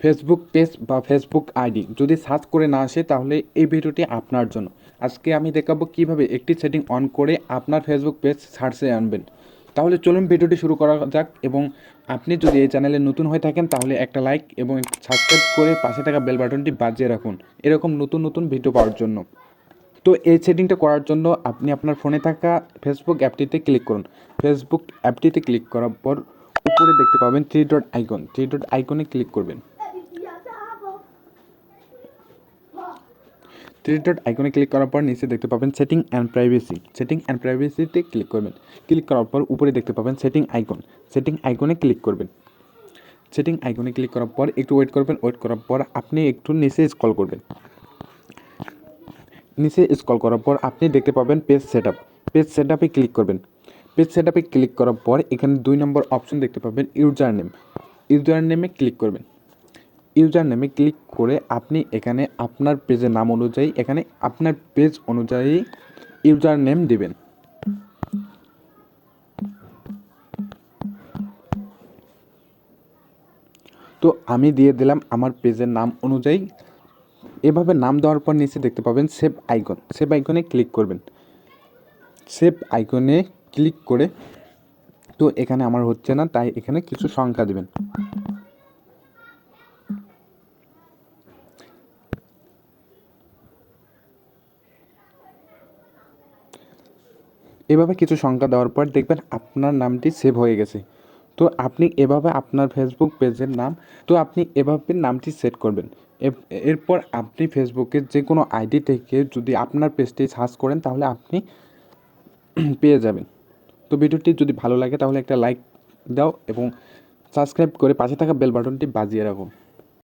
Facebook page বা Facebook ID যদি search করে না আসে, তাহলে এই ভিডিওটি আপনার জন্য। আজকে আমি দেখাবো কীভাবে একটি সেটিং অন করে আপনার ফেসবুক পেজ সার্চে আনবেন। তাহলে চলুন ভিডিওটি শুরু করা যাক এবং আপনি যদি এই চ্যানেলে নতুন হয়ে থাকেন, তাহলে একটা লাইক এবং সাবস্ক্রাইব করে পাশে থাকা বেল বাটনটি বাজিয়ে রাখুন। এরকম নতুন নতুন ভিডিও পাওয়ার জন্য। তো এই সেটিংটা করার জন্য আপনি আপনার ফোনে থাকা ফেসবুক অ্যাপটিতে ক্লিক করুন। ফেসবুক অ্যাপটিতে ক্লিক করার পর উপরে দেখতে পাবেন three dot icon three dot আইকনে ক্লিক করবেন। থ্রি ডট আইকনে ক্লিক করার পর নিচে দেখতে পাবেন setting and privacy. Setting and প্রাইভেসিতে click করবেন। ক্লিক করার পর উপরে দেখতে পাবেন সেটিং আইকন। সেটিং আইকনে ক্লিক করবেন। সেটিং আইকনে ক্লিক করার পর একটু ওয়েট করবেন। ওয়েট করার পর আপনি একটু নিচে স্ক্রল করবেন। নিচে স্ক্রল করার পর আপনি দেখতে পাবেন page set up page set আপে ক্লিক করবেন। পেজ সেট আপে ক্লিক করার পর এখানে দুই নম্বর অপশন দেখতে পাবেন ইউজার নেম ইউজার নেমে ক্লিক করবেন। ইউজার নেমে ক্লিক করে আপনি এখানে আপনার পেজের নাম অনুযায়ী, এখানে আপনার পেজ অনুযায়ী ইউজার নেম দেবেন। তো আমি দিয়ে দিলাম আমার পেজের নাম অনুযায়ী। এভাবে নাম দেওয়ার পর নিচে দেখতে পাবেন সেভ আইকন সেভ আইকনে ক্লিক করবেন। সেভ আইকনে ক্লিক করে, তো এখানে আমার হচ্ছে না, তাই এখানে কিছু সংখ্যা দিবেন। এভাবে কিছু সংখ্যা দেওয়ার পর দেখবেন আপনার নামটি সেভ হয়ে গেছে। তো আপনি এভাবে আপনার ফেসবুক পেজের নাম, তো আপনি এভাবে নামটি সেট করবেন। এরপর আপনি ফেসবুকের যে কোনো আইডি থেকে যদি আপনার পেজটি সার্চ করেন, তাহলে আপনি পেয়ে যাবেন। তো ভিডিওটি যদি ভালো লাগে, তাহলে একটা লাইক দাও এবং সাবস্ক্রাইব করে পাশে থাকা বেল বাটনটি বাজিয়ে রাখো